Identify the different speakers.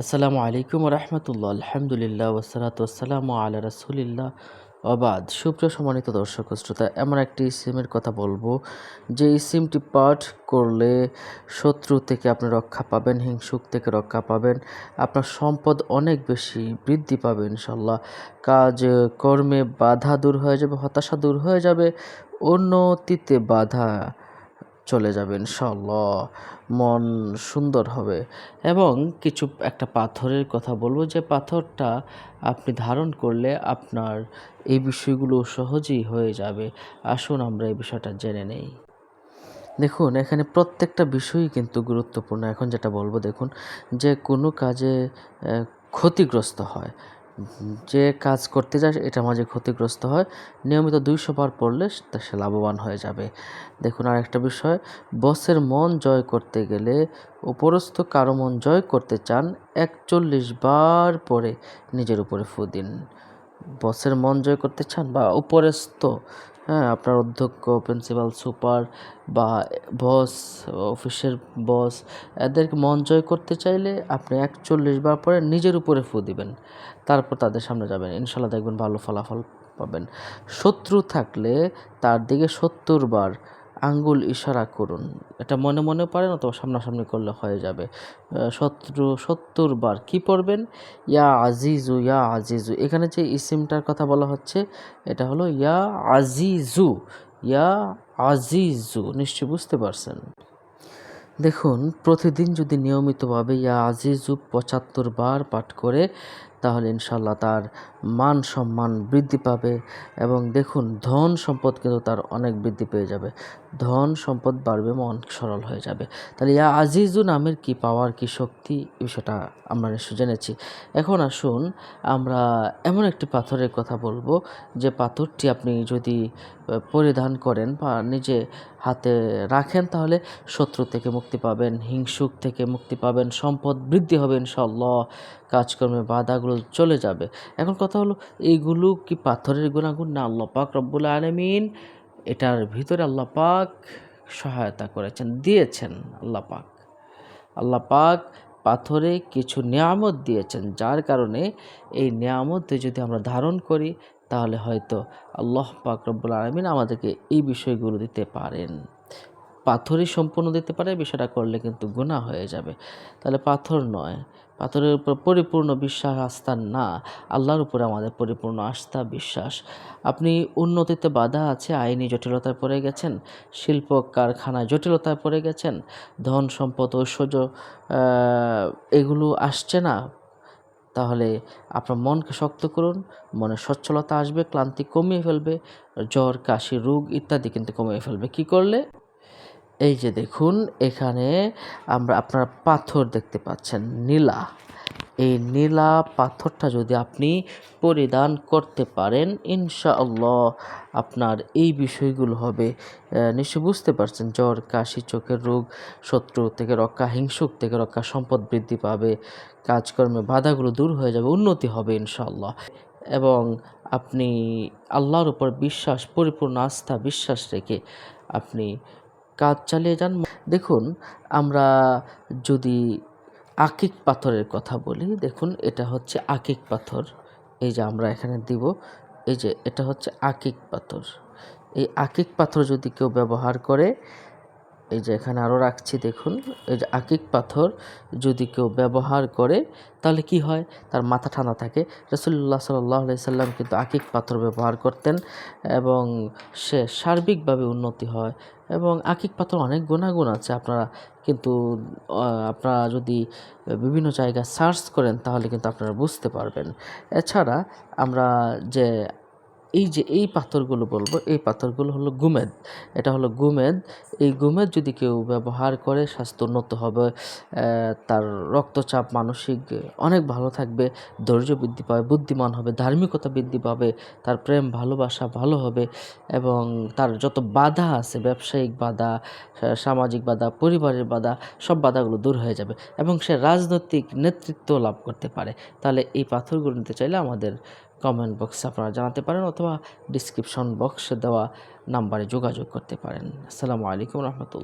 Speaker 1: আসসালামু আলাইকুম রহমতুল্লাহ, আলহামদুলিল্লাহ ওসালাত ওসালাম আলা রাসুলিল্লাহ। অবাদ সুপ্রিয় সম্মানিত দর্শক শ্রোতা, এমন একটি সিমের কথা বলব, যে এই সিমটি পাঠ করলে শত্রু থেকে আপনি রক্ষা পাবেন, হিংসুক থেকে রক্ষা পাবেন, আপনার সম্পদ অনেক বেশি বৃদ্ধি পাবে ইনশাল্লাহ কাজ, কর্মে বাধা দূর হয়ে যাবে, হতাশা দূর হয়ে যাবে উন্নতিতে বাধা চলে যাবে ইনশাল্লাহ মন সুন্দর হবে। এবং কিছু একটা পাথরের কথা বলব, যে পাথরটা আপনি ধারণ করলে আপনার এই বিষয়গুলো সহজেই হয়ে যাবে। আসুন আমরা এই বিষয়টা জেনে নেই। দেখুন, এখানে প্রত্যেকটা বিষয়ই কিন্তু গুরুত্বপূর্ণ। এখন যেটা বলব, দেখুন, যে কোনো কাজে ক্ষতিগ্রস্ত হয়। যে কাজ করতে যায়, এটা মাঝে ক্ষতিগ্রস্ত হয়। নিয়মিত দুইশো বার পড়লে সে লাভবান হয়ে যাবে। দেখুন আর একটা বিষয়, বসের মন জয় করতে গেলে উপরস্থ কারও মন জয় করতে চান, একচল্লিশ বার পরে নিজের উপরে ফু দিন। বসের মন জয় করতে চান বা উপরস্থ হ্যাঁ আপনার অধ্যক্ষ প্রিন্সিপাল সুপার বা বস অফিসের বস এদেরকে মন জয় করতে চাইলে আপনি একচল্লিশ বার পরে নিজের উপরে ফু দিবেন। তারপর তাদের সামনে যাবেন। ইনশাল্লাহ দেখবেন ভালো ফলাফল পাবেন। শত্রু থাকলে তার দিকে সত্তর বার আঙ্গুল ইশারা করুন। এটা মনে মনে পারেন অথবা সামনাসামনি করলে হয়ে যাবে। শত্রু, সত্তর বার কি পড়বেন? ইয়া আজিজু ইয়া আজিজু। এখানে যে ইসিমটার কথা বলা হচ্ছে, এটা হলো ইয়া আজিজু ইয়া আজিজু। নিশ্চয়ই বুঝতে পারছেন? দেখুন, প্রতিদিন যদি নিয়মিতভাবে ইয়া আজিজু পঁচাত্তর বার পাঠ করে তাহলে ইনশাল্লাহ তার মান সম্মান বৃদ্ধি পাবে এবং দেখুন, ধন সম্পদ কিন্তু তার অনেক বৃদ্ধি পেয়ে যাবে। ধন সম্পদ বাড়বে, মন সরল হয়ে যাবে। তাহলে ইয়া আজিজু নামের কি পাওয়ার, কি শক্তি বিষয়টা আমরা নিশ্চয় জেনেছি। এখন আসুন, আমরা এমন একটি পাথরের কথা বলব, যে পাথরটি আপনি যদি পরিধান করেন বা নিজে হাতে রাখেন, তাহলে শত্রু থেকে মুক্তি পাবেন, হিংসুক থেকে মুক্তি পাবেন, সম্পদ বৃদ্ধি হবে ইনশাল্লাহ কাজকর্মে বাধাগুলো চলে যাবে। এখন কথা হলো এইগুলো কি পাথরের গুণাগুণ? না, আল্লাহ পাক রব্বুল আলমিন এটার ভিতরে আল্লাহ পাক সহায়তা করেছেন, দিয়েছেন আল্লাহ পাক। আল্লাহ পাক পাথরে কিছু নিয়ামত দিয়েছেন, যার কারণে এই নিয়ামতে যদি আমরা ধারণ করি তাহলে হয়তো আল্লাহ পাক রব্বুল আলমিন আমাদেরকে এই বিষয়গুলো দিতে পারেন। পাথরই সম্পূর্ণ দিতে পারে, বিষয়টা করলে কিন্তু গুণা হয়ে যাবে। তাহলে পাথর নয়, পাথরের উপর পরিপূর্ণ বিশ্বাস আস্থা না, আল্লাহর উপরে আমাদের পরিপূর্ণ আস্থা, বিশ্বাস। আপনি উন্নতিতে বাধা আছে, আইনি জটিলতায় পড়ে গেছেন, শিল্প কারখানায় জটিলতায় পড়ে গেছেন, ধন সম্পদ ঐশ্বর্য এগুলো আসছে না তাহলে আপনার মনকে শক্ত করুন মনে সচ্ছলতা আসবে, ক্লান্তি কমিয়ে ফেলবে, জ্বর, কাশি, রোগ ইত্যাদি কিন্তু কমিয়ে ফেলবে। কি করলে? এই যে দেখুন, এখানে আমরা আপনার পাথর দেখতে পাচ্ছেন, নীলা। এই নীলা পাথরটা যদি আপনি পরিধান করতে পারেন, ইনশাআল্লাহ আপনার এই বিষয়গুলো হবে নিশ্চয় বুঝতে পারছেন, জ্বর, কাশি, চোখের রোগ, শত্রু থেকে রক্ষা, হিংসুক থেকে রক্ষা, সম্পদ বৃদ্ধি পাবে, কাজকর্মে বাধাগুলো দূর হয়ে যাবে, উন্নতি হবে, ইনশাআল্লাহ। এবং আপনি আল্লাহর উপর বিশ্বাস, পরিপূর্ণ আস্থা, বিশ্বাস রেখে আপনি কাজ চালিয়ে যান। দেখুন, আমরা যদি আকিক পাথরের কথা বলি। দেখুন, এটা হচ্ছে আকিক পাথর। এই যে আমরা এখানে দিব, এই যে এটা হচ্ছে আকিক পাথর। এই আকিক পাথর যদি কেউ ব্যবহার করে এই যে এখানে আরও রাখছি, দেখুন। এই যে আকিক পাথর যদি কেউ ব্যবহার করে, তাহলে কি হয়? তার মাথা ঠান্ডা থাকে। রসুল্লাহ সাল্লাহ সাল্লাম কিন্তু আকিক পাথর ব্যবহার করতেন এবং সে সার্বিকভাবে উন্নতি হয়। এবং আকিক পাথর অনেক গুণাগুণ আছে। আপনারা কিন্তু আপনারা যদি বিভিন্ন জায়গায় সার্চ করেন, তাহলে কিন্তু আপনারা বুঝতে পারবেন। এছাড়া আমরা যে এই যে এই পাথরগুলো বলব, এই পাথরগুলো হলো গুমেদ। এটা হলো গুমেদ। এই গুমেদ যদি কেউ ব্যবহার করে, স্বাস্থ্য উন্নত হবে তার রক্তচাপ মানসিক অনেক ভালো থাকবে, ধৈর্য বৃদ্ধি পাবে, বুদ্ধিমান হবে, ধার্মিকতা বৃদ্ধি পাবে, তার প্রেম, ভালোবাসা ভালো হবে এবং তার যত বাধা আছে, ব্যবসায়িক বাধা সামাজিক বাধা, পরিবারের বাধা, সব বাধাগুলো দূর হয়ে যাবে এবং সে রাজনৈতিক নেতৃত্ব লাভ করতে পারে। তাহলে এই পাথরগুলো নিতে চাইলে আমাদের কমেন্ট বক্সে আপনারা জানাতে পারেন অথবা ডিসক্রিপশন বক্সে দেওয়া নাম্বারে যোগাযোগ করতে পারেন। আসসালামু আলাইকুম রহমতুল্লাহ।